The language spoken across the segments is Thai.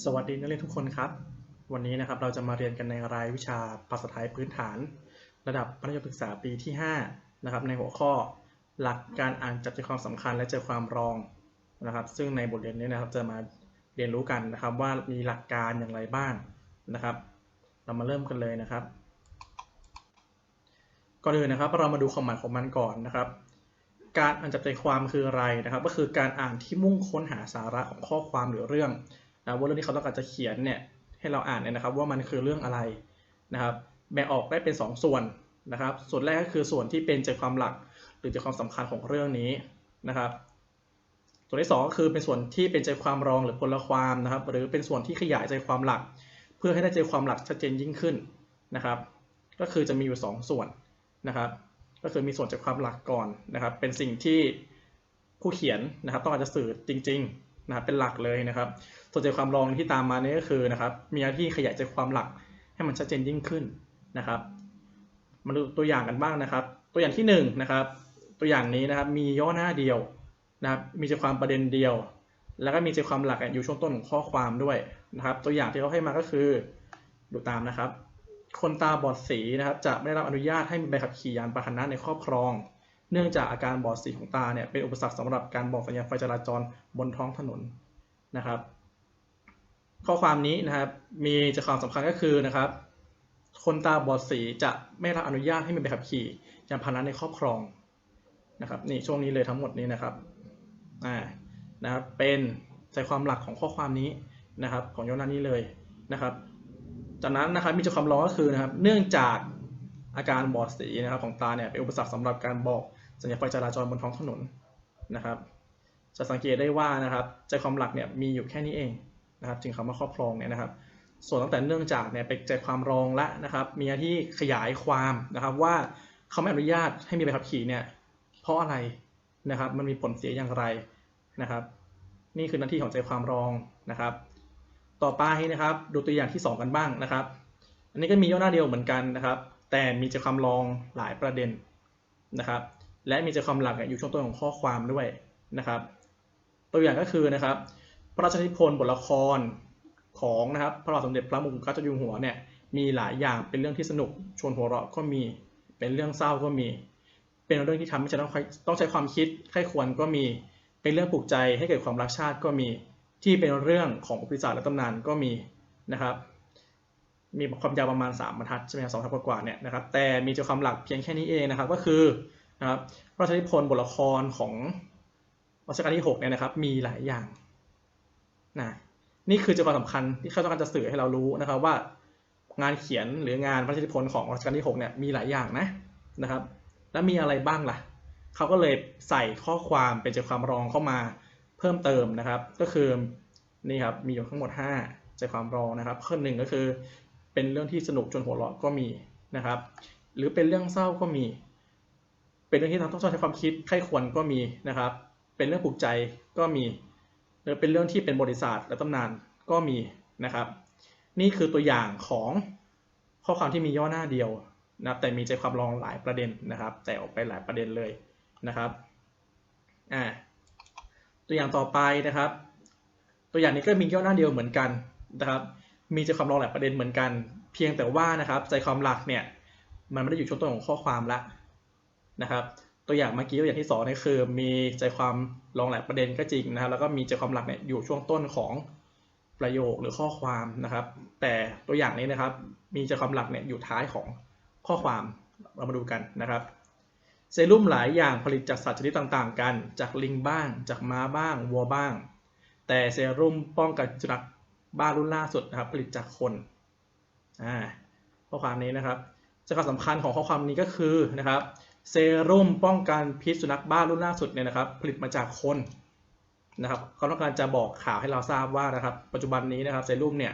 สวัสดีนักเรียนทุกคนครับ วันนี้นะครับเราจะมาเรียนกันในรายวิชาภาษาไทยพื้นฐาน ระดับมัธยมศึกษาปีที่5นะครับในหัวข้อหลักการอ่านจับใจความสำคัญและใจอความรองนะครับ ซึ่งในบทเรียนนี้นะครับจะมาเรียนรู้กันนะครับว่ามีหลักการอย่างไรบ้างนะครับ เรามาเริ่มกันเลยนะครับก่อนอื่นนะครับเรามาดูความหมายของมันก่อนนะครับ การอ่านจับใจความคืออะไรนะครับ ก็คือการอ่านที่มุ่งค้นหาสาระของข้อความหรือเรื่อง นะว่าเรื่องที่เขาต้องการจะเขียนเนี่ยให้เราอ่านเนี่ยนะครับว่ามันคือเรื่องอะไรนะครับแบ่งออกได้เป็น 2 ส่วนนะครับ ส่วนแรกก็คือส่วนที่เป็นใจความหลัก หรือใจความสำคัญของเรื่องนี้นะครับ ส่วนที่ 2 ก็คือเป็นส่วนที่เป็นใจความรองหรือพลความนะครับ หรือเป็นส่วนที่ขยายใจความหลัก เพื่อให้ได้ใจความหลักชัดเจนยิ่งขึ้นนะครับ ก็คือจะมีอยู่ 2 ส่วนนะครับ ก็คือมีส่วนใจความหลักก่อนนะครับ เป็นสิ่งที่ผู้เขียนนะครับ ต้องการจะสื่อจริง ๆ นะครับเป็นหลักเลยนะครับ ส่วนใจความรองที่ตามมาเนี่ยก็คือนะครับ มีหน้าที่ขยายใจความหลักให้มันชัดเจนยิ่งขึ้นนะครับ มาดูตัวอย่างกันบ้างนะครับ ตัวอย่างที่1นงนะครับ ตัวอย่างนี้นะครับมีย่อหน้าเดียวนะครับ มีใจความประเด็นเดียว แล้วก็มีใจความหลักอยู่ช่วงต้นของข้อความด้วยนะครับ ตัวอย่างที่เขาให้มาก็คือดูตามนะครับ คนตาบอดสีนะครับ จะไม่ได้รับอนุญาตให้มีใบขับขี่ยานพาหนะในครอบครอง เนื่องจากอาการบอดสีของตาเนี่ยเป็นอุปสรรคสำหรับการบอกสัญญาณไฟจราจรบนท้องถนนนะครับ ข้อความนี้นะครับมีใจความสำคัญก็คือนะครับ คนตาบอดสีจะไม่รับอนุญาตให้มีใบขับขี่ยานพาหนะในครอบครองนะครับนี่ช่วงนี้เลยทั้งหมดนี้นะครับอ่านะครับเป็นใจความหลักของข้อความนี้นะครับ ของย้อนน้านี้เลยนะครับจากนั้นนะครับมีใจความร้องก็คือนะครับเนื่องจากอาการบอดสีนะครับของตาเนี่ยเป็นอุปสรรคสำหรับการบอกสัญญาณไฟจราจรบนท้องถนนนะครับ จะสังเกตได้ว่านะครับใจความหลักเนี่ยมีอยู่แค่นี้เอง นะครับจึงคำว่าครอบครองเนี่ยนะครับ ส่วนตั้งแต่เนื่องจากเนี่ยเป็นใจความรองละนะครับ มีหน้าที่ขยายความนะครับว่าเขาไม่อนุญาตให้มีใบขับขี่เนี่ยเพราะอะไรนะครับ มันมีผลเสียอย่างไรนะครับ นี่คือหน้าที่ของใจความรองนะครับ ต่อไปนะครับดูตัวอย่างที่ 2 กันบ้างนะครับ อันนี้ก็มีย่อหน้าเดียวเหมือนกันนะครับ แต่มีใจความรองหลายประเด็นนะครับ และมีใจความหลักอยู่ช่วงต้นของข้อความด้วยนะครับ ตัวอย่างก็คือนะครับ พระราชนิพนธ์บทละครของนะครับพระบาทสมเด็จพระมงกุฎเกล้าเจ้าอยู่หัวเนี่ยมีหลายอย่างเป็นเรื่องที่สนุกชวนหัวเราะก็มี เป็นเรื่องเศร้าก็มี เป็นเรื่องที่ทำให้จะต้องต้องใช้ความคิดใคร่ควรก็มี เป็นเรื่องปลุกใจให้เกิดความรักชาติก็มี ที่เป็นเรื่องของประวัติศาสตร์และตำนานก็มีนะครับมีความยาวประมาณ 3บรรทัดใช่ไหมครับสองทับกว่าเนี่ยนะครับแต่มีใจความหลักเพียงแค่นี้เองนะครับก็คือนะครับพระราชนิพนธ์บทละครของรัชกาลที่6เนี่ยนะครับมีหลายอย่าง นะนี่คือใจความสำคัญที่เขาต้องการจะสื่อให้เรารู้นะครับว่างานเขียนหรืองานพระราชนิพนธ์ของรัชกาลที่6เนี่ยมีหลายอย่างนะนะครับ แล้วมีอะไรบ้างล่ะเขาก็เลยใส่ข้อความเป็นใจความรองเข้ามาเพิ่มเติมนะครับ ก็คือนี่ครับมีอยู่ทั้งหมด 5 ใจความรองนะครับข้อหนึ่งก็คือเป็นเรื่องที่สนุกจนหัวเราะก็มีนะครับ หรือเป็นเรื่องเศร้าก็มี เป็นเรื่องที่เราต้องใช้ความคิดใคร่ควรก็มีนะครับ เป็นเรื่องปลุกใจก็มี หรือเป็นเรื่องที่เป็นบริษัทและตำนานก็มีนะครับ นี่คือตัวอย่างของข้อความที่มีย่อหน้าเดียวนะแต่มีใจความรองหลายประเด็นนะครับ แต่ออกไปหลายประเด็นเลยนะครับอ่าตัวอย่างต่อไปนะครับ ตัวอย่างนี้ก็มีย่อหน้าเดียวเหมือนกันนะครับ มีใจความรองหลายประเด็นเหมือนกัน เพียงแต่ว่านะครับ ใจความหลักเนี่ยมันไม่ได้อยู่ช่วงต้นของข้อความละนะครับ ตัวอย่างเมื่อกี้ตัวอย่างที่สองนี่คือ มีใจความรองหลายประเด็นก็จริงนะครับ แล้วก็มีใจความหลักเนี่ยอยู่ช่วงต้นของประโยคหรือข้อความนะครับ แต่ตัวอย่างนี้นะครับ มีใจความหลักเนี่ยอยู่ท้ายของข้อความเรามาดูกันนะครับเซรุ่มหลายอย่างผลิตจากสัตว์ชนิดต่างๆ กัน จากลิงบ้าง จากม้าบ้างวัวบ้าง แต่เซรุ่มป้องกันจุนัขบ้ารุ่นล่าสุดนะครับ ผลิตจากคนอ่าข้อความนี้นะครับใจความสำคัญของข้อความนี้ก็คือนะครับ เซรุ่มป้องกันพิษสุนัขบ้ารุ่นล่าสุดเนี่ยนะครับ ผลิตมาจากคนนะครับเขาต้องการจะบอกข่าวให้เราทราบว่านะครับ ปัจจุบันนี้นะครับเซรุ่มเนี่ย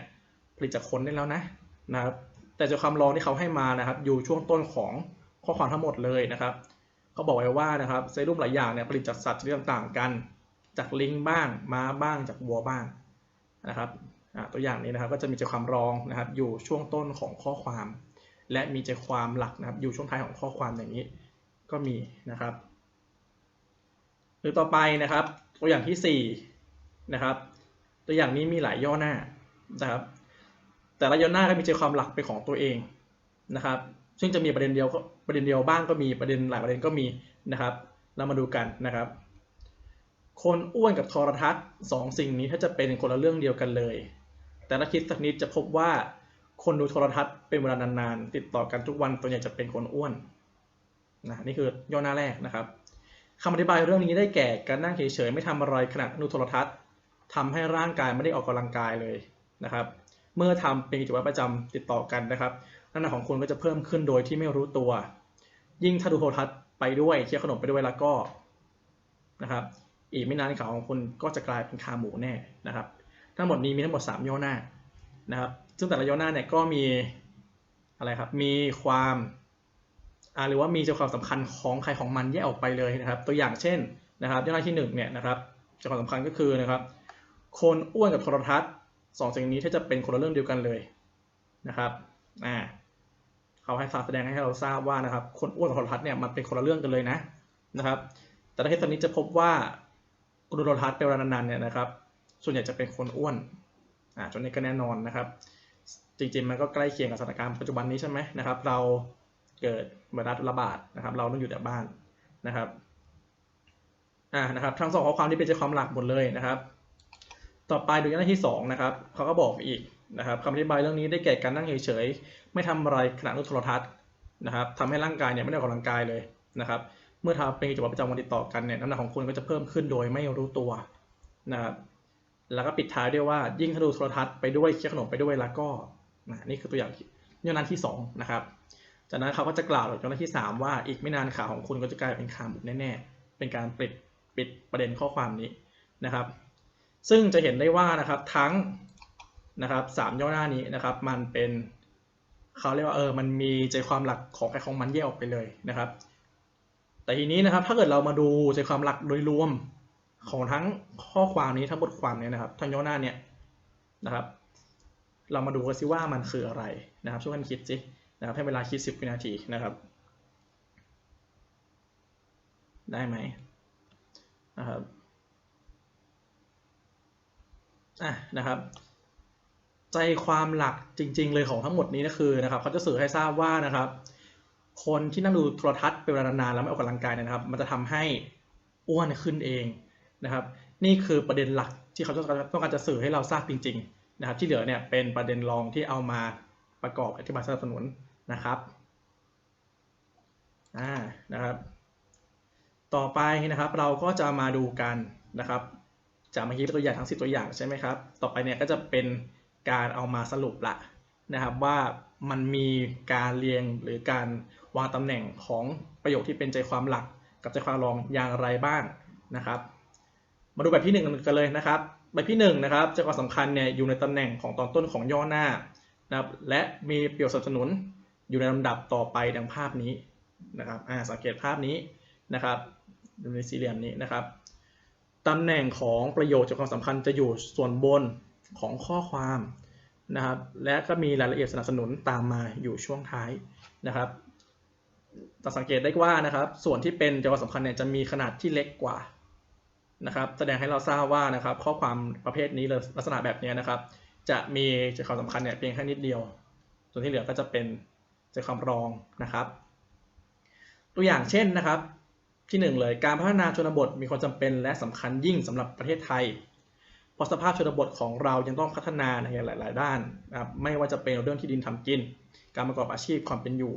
ผลิตจากคนได้แล้วนะนะครับ แต่จากคำร้องที่เขาให้มานะครับ อยู่ช่วงต้นของข้อความทั้งหมดเลยนะครับเขาบอกไว้ว่านะครับเซรุ่มหลายอย่างเนี่ยผลิตจากสัตว์ชนิดต่างๆกัน จากลิงบ้างม้าบ้างจากวัวบ้างนะครับตัวอย่างนี้นะครับก็จะมีใจความรองนะครับ อยู่ช่วงต้นของข้อความ และมีใจความหลักนะครับ อยู่ช่วงท้ายของข้อความอย่างนี้ ก็มีนะครับ หรือต่อไปนะครับ ตัวอย่างที่4นะครับ ตัวอย่างนี้มีหลายย่อหน้านะครับ แต่ละย้อหน้าก็มีใจความหลักเป็นของตัวเองนะครับ ซึ่งจะมีประเด็นเดียวก็ประเด็นเดียวบ้างก็มีประเด็นหลายประเด็นก็มีนะครับ เรามาดูกันนะครับ คนอ้วนกับโทรทัศน์สองสิ่งนี้ถ้าจะเป็นคนละเรื่องเดียวกันเลย แต่ถ้าคิดสักนิดจะพบว่าคนดูโทรทัศน์เป็นเวลานานๆ ติดต่อกันทุกวันตัวใหญ่จะเป็นคนอ้วน นะนี่คือย่อหน้าแรกนะครับคำอธิบายเรื่องนี้ได้แก่การนั่งเฉยๆไม่ทำอะไรขณะดูโทรทัศน์ทำให้ร่างกายไม่ได้ออกกำลังกายเลยนะครับ เมื่อทำเป็นกิจวัตรประจำติดต่อกันนะครับน้ำหนักของคุณก็จะเพิ่มขึ้นโดยที่ไม่รู้ตัว ยิ่งถ้าดูโทรทัศน์ไปด้วยเคี้ยวขนมไปด้วยแล้วก็นะครับ อีกไม่นานขาของคุณก็จะกลายเป็นขาหมูแน่นะครับ ทั้งหมดนี้มีทั้งหมด 3 ย่อหน้านะครับ ซึ่งแต่ละย่อหน้าเนี่ยก็มีอะไรครับ มีความ หรือว่ามีใจความสำคัญของใครของมันแยกออกไปเลยนะครับ ตัวอย่างเช่นนะครับย่อหน้าที่1เนี่ยนะครับใจความสำคัญก็คือนะครับ คนอ้วนกับโทรทัศน์สองสิ่งนี้ถ้าจะเป็นคนละเรื่องเดียวกันเลยนะครับอ่าเขาให้สาแสดงให้เราทราบว่านะครับ คนอ้วนกับโทรทัศน์เนี่ยมันเป็นคนละเรื่องกันเลยนะนะครับ แต่ในเคสนี้จะพบว่าคุณดูโทรทัศน์เป็นเวลานานๆเนี่ยนะครับ ส่วนใหญ่จะเป็นคนอ้วนอ่าจนนี้ก็แน่นอนนะครับ จริงๆมันก็ใกล้เคียงกับสถานการณ์ปัจจุบันนี้ใช่ไหมนะครับ เรา เกิดไวรัสระบาดนะครับ เราต้องอยู่แต่บ้านนะครับอ่านะครับ ทั้งสองข้อความที่เป็นใจความหลักหมดเลยนะครับ ต่อไปดูหน้าที่สองนะครับเขาก็บอกอีกนะครับคำอธิบายเรื่องนี้ได้แก่การนั่งเฉยๆไม่ทำอะไรขณะดูโทรทัศน์นะครับทำให้ร่างกายเนี่ยไม่ได้ออกกำลังกายเลยนะครับเมื่อทำเป็นกิจวัตรประจำวันติดต่อกันเนี่ยน้ำหนักของคุณก็จะเพิ่มขึ้นโดยไม่รู้ตัวนะครับแล้วก็ปิดท้ายด้วยว่ายิ่งถ้าดูโทรทัศน์ไปด้วยเคี้ยวขนมไปด้วยแล้วก็นี่คือตัวอย่างย่อหน้าที่2นะครับ จากนั้นเขาก็จะกล่าวย่อหน้าที่ 3 ว่าอีกไม่นานขาของคุณก็จะกลายเป็นขาหมุนแน่ๆ เป็นการปิดปิดประเด็นข้อความนี้นะครับ ซึ่งจะเห็นได้ว่านะครับทั้งนะครับสามย่อหน้านี้นะครับ มันเป็นเขาเรียกว่าเออมันมีใจความหลักของใครของมันแยกออกไปเลยนะครับ แต่ทีนี้นะครับถ้าเกิดเรามาดูใจความหลักโดยรวมของทั้งข้อความนี้ทั้งบทความนี้นะครับ ทั้งย่อหน้าเนี่ยนะครับ เรามาดูกันซิว่ามันคืออะไรนะครับ ช่วยกันคิดสิ นะครับให้เวลาคิด 10 วินาทีนะครับ ได้ไหมนะครับอะนะครับใจความหลักจริง ๆ เลยของทั้งหมดนี้ก็คือนะครับเขาจะสื่อให้ทราบว่านะครับ คนที่นั่งดูโทรทัศน์เป็นเวลานานๆแล้วไม่ออกกำลังกายนะครับ มันจะทำให้อ้วนขึ้นเองนะครับ นี่คือประเด็นหลักที่เขาต้องการจะสื่อให้เราทราบจริง ๆ นะครับ ที่เหลือเนี่ยเป็นประเด็นรองที่เอามาประกอบอธิบายสนับสนุน นะครับอ่านะครับ ต่อไปนะครับเราก็จะมาดูกันนะครับ จากเมื่อกี้ตัวอย่างทั้ง 10 ตัวอย่างใช่ไหมครับ ต่อไปเนี่ยก็จะเป็นการเอามาสรุปละนะครับว่ามันมีการเรียงหรือการวางตำแหน่งของประโยคที่เป็นใจความหลัก กับใจความรองอย่างไรบ้างนะครับ มาดูแบบที่ 1 กันเลยนะครับ แบบที่1นะครับใจความสำคัญเนี่ยอยู่ในตำแหน่งของตอนต้นของย่อหน้านะครับและมีประโยชน์สนับสนุน อยู่ในลำดับต่อไปดังภาพนี้นะครับอ่าสังเกตภาพนี้นะครับดูในสี่เหลี่ยมนี้นะครับตำแหน่งของประโยชน์จากความสำคัญจะอยู่ส่วนบนของข้อความนะครับและก็มีรายละเอียดสนับสนุนตามมาอยู่ช่วงท้ายนะครับจะสังเกตได้ว่านะครับ ส่วนที่เป็นใจความสำคัญเนี่ยจะมีขนาดที่เล็กกว่านะครับ แสดงให้เราทราบว่านะครับ ข้อความประเภทนี้ลักษณะแบบนี้นะครับ จะมีใจความสำคัญเนี่ยเพียงแค่นิดเดียว ส่วนที่เหลือก็จะเป็น จความรองนะครับ ตัวอย่างเช่นนะครับ ที่หนึ่งเลยการพัฒนาชนบทมีความจำเป็นและสำคัญยิ่งสำหรับประเทศไทยเพราะสภาพชนบทของเรายังต้องพัฒนาในหลาย ๆ ด้านนะครับไม่ว่าจะเป็นเรื่องที่ดินทำกิน การประกอบอาชีพความเป็นอยู่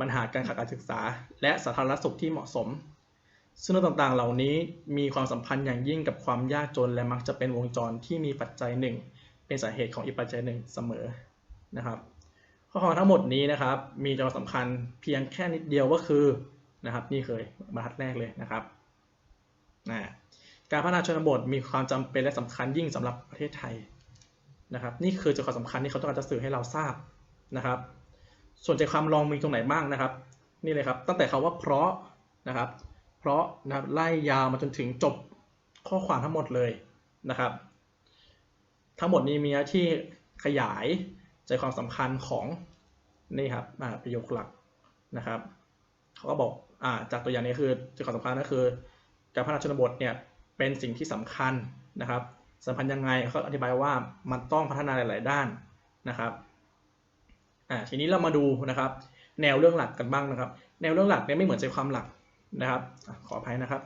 ปัญหาการขาดการศึกษา และสาธารณสุขที่เหมาะสมซึ่งเรื่องต่างๆ เหล่านี้มีความสัมพันธ์อย่างยิ่งกับความยากจน และมักจะเป็นวงจรที่มีปัจจัยหนึ่ง เป็นสาเหตุของอีกปัจจัยหนึ่งเสมอนะครับ ข้อความทั้งหมดนี้นะครับ มีใจสำคัญเพียงแค่นิดเดียวก็คือนะครับ นี่เคยบรรทัดแรกเลยนะครับนะการพัฒนาชนบทมีความจำเป็นและสำคัญยิ่งสำหรับประเทศไทยนะครับ นี่คือใจความสำคัญที่เขาต้องการจะสื่อให้เราทราบนะครับ ส่วนใจความรองมีตรงไหนบ้างนะครับ นี่เลยครับตั้งแต่คาว่าเพราะนะครับ เพราะนะครับไล่ยาวมาจนถึงจบข้อความทั้งหมดเลยนะครับ ทั้งหมดนี้มีหน้าที่ขยาย ใจความสำคัญของนี่ครับประโยคหลักนะครับเขาก็บอกอ่าจากตัวอย่างนี้คือใจความสำคัญก็คือ การพัฒนาชนบทเนี่ยเป็นสิ่งที่สำคัญนะครับสัมพันธ์ยังไงเขาอธิบายว่ามันต้องพัฒนาหลาย ๆ ด้านนะครับอ่าทีนี้เรามาดูนะครับ แนวเรื่องหลักกันบ้างนะครับ แนวเรื่องหลักเนี่ยไม่เหมือนใจความหลักนะครับขออภัยนะครับ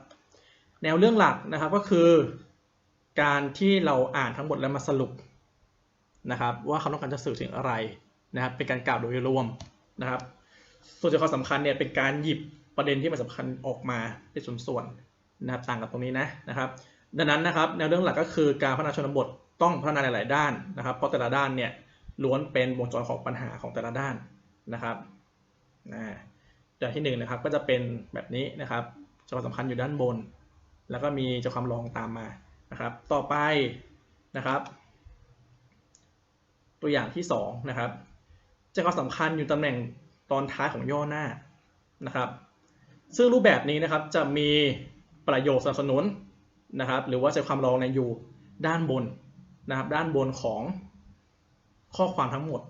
แนวเรื่องหลักนะครับก็คือ การที่เราอ่านทั้งหมดแล้วมาสรุป นะครับว่าเขาต้องการจะสื่อถึงอะไรนะครับเป็นการกล่าวโดยรวมนะครับส่วนใจความสำคัญเนี่ยเป็นการหยิบประเด็นที่มันสำคัญออกมาเป็นส่วนๆนะครับต่างกับตรงนี้นะนะครับ ดังนั้นนะครับแนวเรื่องหลักก็คือการพัฒนาชนบทต้องพัฒนาหลาย ๆ ด้านนะครับ เพราะแต่ละด้านเนี่ยล้วนเป็นวงจรของปัญหาของแต่ละด้านนะครับนะอย่างที่หนึ่งนะครับก็จะเป็นแบบนี้นะครับใจความสำคัญอยู่ด้านบน แล้วก็มีใจความรองตามมานะครับ ต่อไปนะครับ ตัวอย่างที่สองนะครับใจความสำคัญอยู่ตำแหน่งตอนท้ายของย่อหน้านะครับ ซึ่งรูปแบบนี้นะครับจะมีประโยคสนับสนุนนะครับ หรือว่าใจความรองในอยู่ด้านบนนะครับ ด้านบนของข้อความทั้งหมด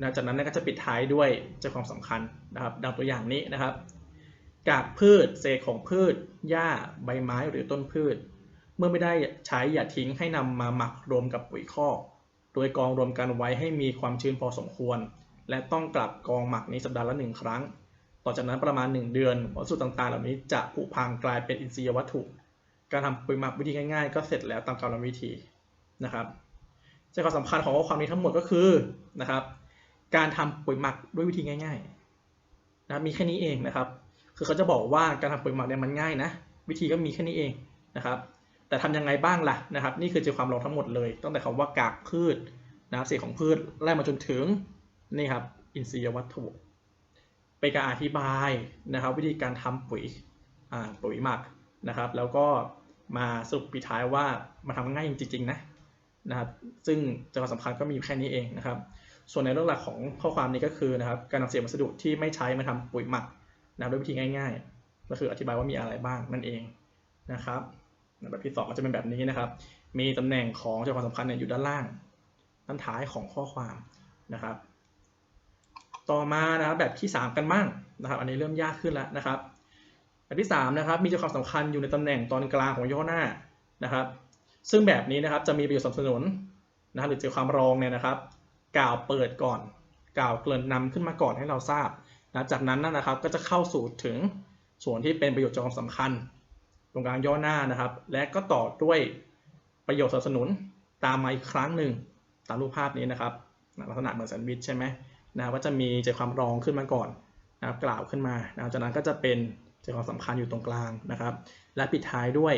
นะจากนั้นก็จะปิดท้ายด้วยใจความสำคัญนะครับ ดังตัวอย่างนี้นะครับ กากพืชเศษของพืช หญ้าใบไม้หรือต้นพืช เมื่อไม่ได้ใช้อย่าทิ้งให้นำมาหมักรวมกับปุ๋ยคอก โดยกองรวมกันไว้ให้มีความชื้นพอสมควร และต้องกลับกองหมักนี้สัปดาห์ละหนึ่งครั้ง ต่อจากนั้นประมาณ 1 เดือนวัสดุต่างๆ เหล่านี้จะผุพังกลายเป็นอินทรียวัตถุ การทำปุ๋ยหมักวิธีง่ายๆ ก็เสร็จแล้วตามกรรมวิธีนะครับใจความสำคัญของข้อความนี้ทั้งหมดก็คือนะครับ การทำปุ๋ยหมักด้วยวิธีง่ายๆนะมีแค่นี้เองนะครับ คือเขาจะบอกว่าการทำปุ๋ยหมักเนี่ยมันง่ายนะ วิธีก็มีแค่นี้เองนะครับ แต่ทำยังไงบ้างล่ะนะครับ นี่คือใจความรองทั้งหมดเลย ตั้งแต่คำว่ากากพืชนะครับเศษของพืชไล่มาจนถึงนี่ครับอินทรียวัตถุเป็นการอธิบายนะครับ วิธีการทำปุ๋ยปุ๋ยหมักนะครับ แล้วก็มาสรุปปิดท้ายว่ามาทำง่ายจริงๆนะนะครับ ซึ่งใจความสำคัญก็มีแค่นี้เองนะครับ ส่วนในเรื่องหลักของข้อความนี้ก็คือนะครับ การนำเศษวัสดุที่ไม่ใช้มาทำปุ๋ยหมักนะด้วยวิธีง่าย ๆ ก็คืออธิบายว่ามีอะไรบ้างนั่นเองนะครับ แบบที่สองก็จะเป็นแบบนี้นะครับ มีตำแหน่งของใจความสำคัญเนี่ยอยู่ด้านล่าง ด้านท้ายของข้อความนะครับ ต่อมานะครับแบบที่ 3 กันบ้างนะครับ อันนี้เริ่มยากขึ้นแล้วนะครับ แบบที่3นะครับมีใจความสำคัญอยู่ในตำแหน่งตอนกลางของย่อหน้านะครับ ซึ่งแบบนี้นะครับจะมีประโยชน์สนับสนุนนะรหรือใจความรองเนี่ยนะครับ กล่าวเปิดก่อน กล่าวเกริ่นนำขึ้นมาก่อนให้เราทราบนะจากนั้นนะครับก็จะเข้าสู่ถึงส่วนที่เป็นประโยชน์ใจความสำคัญ รงกลางย่อหน้านะครับ และก็ต่อด้วยประโยชน์สนับสนุนตามมาอีกครั้งหนึ่งตามรูปภาพนี้นะครับลักษณะเหมือนแซนด์วิชใช่ไหมนะว่าจะมีใจความรองขึ้นมาก่อนนะครับกล่าวขึ้นมานะจากนั้นก็จะเป็นใจความสำคัญอยู่ตรงกลางนะครับ และปิดท้ายด้วย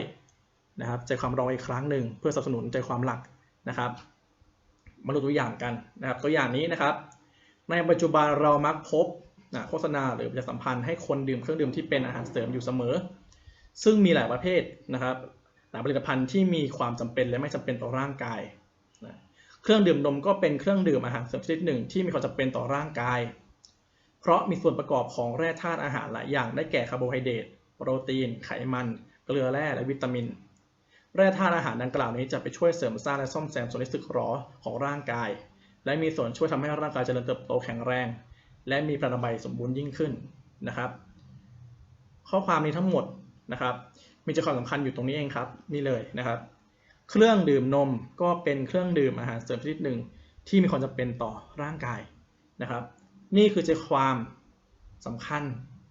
นะครับใจความรองอีกครั้งหนึ่งเพื่อสนับสนุนใจความหลักนะครับมาดูตัวอย่างกันนะครับตัวอย่างนี้นะครับ ในปัจจุบันเรามักพบนะโฆษณาหรือประชาสัมพันธ์ให้คนดื่มเครื่องดื่มที่เป็นอาหารเสริมอยู่เสมอ ซึ่งมีหลายประเภทนะครับหลายผลิตภัณฑ์ที่มีความจำเป็นและไม่จำเป็นต่อร่างกายนะเครื่องดื่มนมก็เป็นเครื่องดื่มอาหารเสริมชนิดหนึ่งที่มีความจำเป็นต่อร่างกาย เพราะมีส่วนประกอบของแร่ธาตุอาหารหลายอย่างได้แก่คาร์โบไฮเดรตโปรตีน ไขมัน เกลือแร่และวิตามิน แร่ธาตุอาหารดังกล่าวนี้จะไปช่วยเสริมสร้างและซ่อมแซมส่วนที่สึกหรอของร่างกาย และมีส่วนช่วยทำให้ร่างกายเจริญเติบโตแข็งแรง และมีพลานามัยสมบูรณ์ยิ่งขึ้นนะครับ ข้อความนี้ทั้งหมด นะครับ มีใจความสำคัญอยู่ตรงนี้เองครับ นี่เลยนะครับ เครื่องดื่มนมก็เป็นเครื่องดื่มอาหารเสริมชนิดหนึ่งที่มีความจำเป็นต่อร่างกายนะครับ นี่คือใจความสำคัญ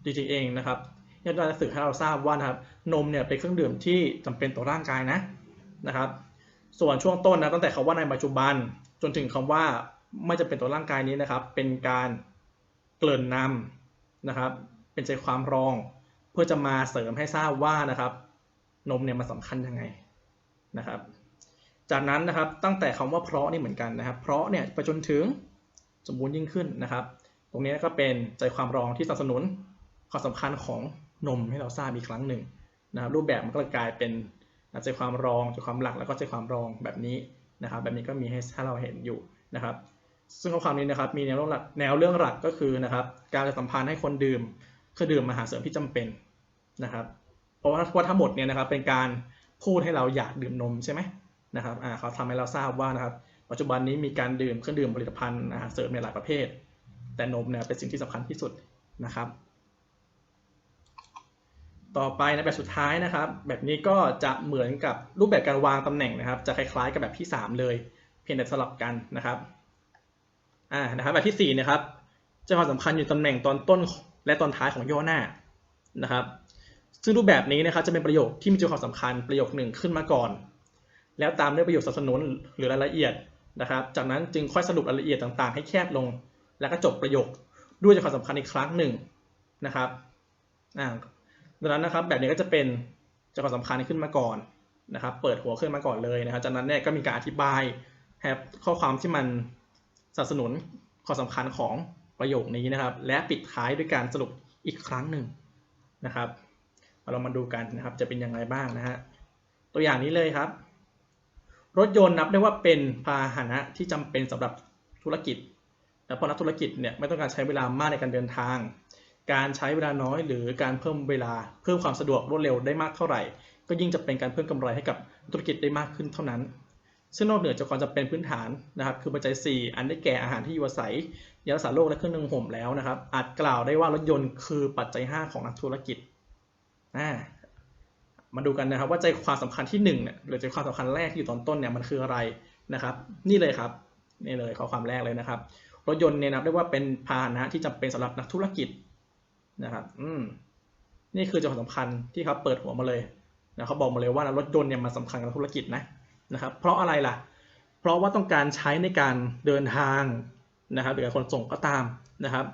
จริงๆเองนะครับที่จะสื่อให้เราทราบว่านะครับนมเนี่ยเป็นเครื่องดื่มที่จำเป็นต่อร่างกายนะนะครับ ส่วนช่วงต้นนะตั้งแต่คำว่าในปัจจุบันจนถึงคำว่าไม่จำเป็นต่อร่างกายนี้นะครับ เป็นการเกริ่นนำนะครับ เป็นใจความรอง พื่อจะมาเสริมให้ทราบว่านะครับ นมเนี่ยมันสำคัญยังไงนะครับ จากนั้นนะครับตั้งแต่คำว่าเพราะนี่เหมือนกันนะครับ เพราะเนี่ยไปจนถึงสมบูรณ์ยิ่งขึ้นนะครับ ตรงนี้ก็เป็นใจความรองที่สนับสนุนความสำคัญของนมให้เราทราบอีกครั้งหนึ่งนะครับ รูปแบบมันก็กลายเป็นใจความรองใจความหลักแล้วก็ใจความรองแบบนี้นะครับ แบบนี้ก็มีให้ถ้าเราเห็นอยู่นะครับ ซึ่งข้อความนี้นะครับมีแนวเรื่องหลักแนวเรื่องหลักก็คือนะครับ การสัมพันธ์ให้คนดื่มคือดื่มอาหาเสริมที่จำเป็น นะครับ เพราะว่าทั้งหมดเนี่ยนะครับเป็นการพูดให้เราอยากดื่มนมใช่ไหมนะครับอ่าเขาทำให้เราทราบว่านะครับ ปัจจุบันนี้มีการดื่มเครื่องดื่มผลิตภัณฑ์อาหารเสริมในหลายประเภท แต่นมเนี่ยเป็นสิ่งที่สำคัญที่สุดนะครับ ต่อไปในแบบสุดท้ายนะครับ แบบนี้ก็จะเหมือนกับรูปแบบการวางตำแหน่งนะครับ จะคล้ายๆกับแบบที่ 3 เลย เพียงแต่สลับกันนะครับอ่านะครับแบบที่4นะครับจะความสำคัญอยู่ตำแหน่งตอนต้นและตอนท้ายของย่อหน้านะครับ ซึ่งรูปแบบนี้นะครับจะเป็นประโยคที่มีใจความสำคัญประโยคหนึ่งขึ้นมาก่อน แล้วตามด้วยประโยคสนับสนุนหรือรายละเอียดนะครับ จากนั้นจึงค่อยสรุปรายละเอียดต่างๆ ให้แคบลง แล้วก็จบประโยคด้วยใจความสำคัญอีกครั้งหนึ่งนะครับอ่าดังนั้นนะครับแบบนี้ก็จะเป็นใจความสำคัญขึ้นมาก่อนนะครับ เปิดหัวขึ้นมาก่อนเลยนะครับ จากนั้นเนี่ยก็มีการอธิบายครับข้อความที่มันสนับสนุนความสำคัญของประโยคนี้นะครับ และปิดท้ายด้วยการสรุปอีกครั้งหนึ่งนะครับ เรามาดูกันนะครับ จะเป็นอยังไงบ้างนะฮะตัวอย่างนี้เลยครับ รถยนต์นับได้ว่าเป็นพาหนะที่จำเป็นสำหรับธุรกิจแต่เพราะนักธุรกิจเนี่ยไม่ต้องการใช้เวลามากในการเดินทาง การใช้เวลาน้อยหรือการเพิ่มเวลาเพิ่มความสะดวกรวดเร็วได้มากเท่าไหร่ ก็ยิ่งจะเป็นการเพิ่มกำไรให้กับธุรกิจได้มากขึ้นเท่านั้น ซึ่งนอกเหนือจากความจำเป็นพื้นฐานนะครับ คือปัจจัย 4 อันได้แก่อาหารที่อยู่อาศัยยารักษาโรคและเครื่องนึ่งห่มแล้วนะครับ อาจกล่าวได้ว่ารถยนต์คือปัจจัย 5 ของนักธุรกิจ อ่ามาดูกันนะครับว่าใจความสำคัญที่1เนี่ยหรือใจความสำคัญแรกที่อยู่ตอนต้นเนี่ยมันคืออะไรนะครับ นี่เลยครับนี่เลยข้อความแรกเลยนะครับ รถยนต์เนี่ยนับได้ว่าเป็นพาหนะที่จำเป็นสำหรับนักธุรกิจนะครับ อืมนี่คือใจความสำคัญที่เขาเปิดหัวมาเลยนะเขาบอกมาเลยว่ารถยนต์เนี่ยมันสำคัญกับธุรกิจนะนะครับ เพราะอะไรล่ะ เพราะว่าต้องการใช้ในการเดินทางนะครับหรือการขนส่งก็ตามนะครับ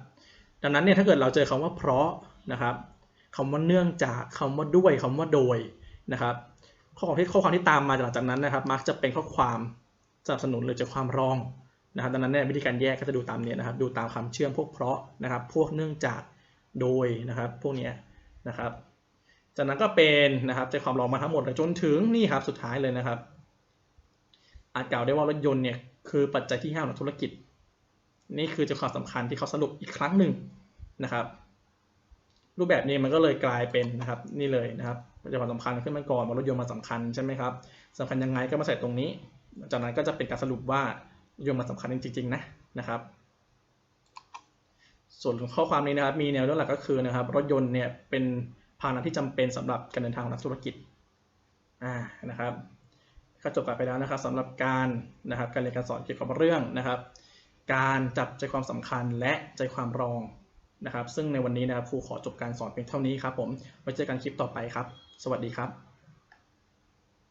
ดังนั้นเนี่ยถ้าเกิดเราเจอคำว่าเพราะนะครับ คำว่าเนื่องจากคำว่าด้วยคำว่าโดยนะครับข้อความที่ข้อความที่ตามมาหลังจากนั้นนะครับ มักจะเป็นข้อความสนับสนุนหรือจะความรองนะครับดังนั้นเนี่ยวิธีการแยกก็จะดูตามเนี้นะครับ ดูตามคำเชื่อมพวกเพราะนะครับ พวกเนื่องจากโดยนะครับ พวกนี้นะครับ จากนั้นก็เป็นนะครับใจความรองมาทั้งหมดเลยจนถึงนี่ครับสุดท้ายเลยนะครับ อาจกล่าวได้ว่ารถยนต์เนี่ยคือปัจจัยที่ห้าของธุรกิจ นี่คือใจความสำคัญที่เขาสรุปอีกครั้งหนึ่งนะครับ รูปแบบนี้มันก็เลยกลายเป็นนะครับนี่เลยนะครับใจความสำคัญขึ้นมาก่อนว่ารถยนต์มันสาคัญใช่ไหมครับสำคัญยังไงก็มาใส่ตรงนี้ จากนั้นก็จะเป็นการสรุปว่ารถยนต์มันสำคัญจริงๆนะนะครับ ส่วนข้อความนี้นะครับมีแนวเรื่องหลักก็คือนะครับ รถยนต์เนี่ยเป็นพาหนะที่จำเป็นสำหรับการเดินทางของนักธุรกิจอ่านะครับก็จบกันไปแล้วนะครับสำหรับการนะครับการเรียนการสอนเกี่ยวกับเรื่องนะครับ การจับใจความสำคัญและใจความรอง นะครับ ซึ่งในวันนี้นะครับครูขอจบการสอนเพียงเท่านี้ครับผมไว้เจอกันคลิปต่อไปครับ สวัสดีครับ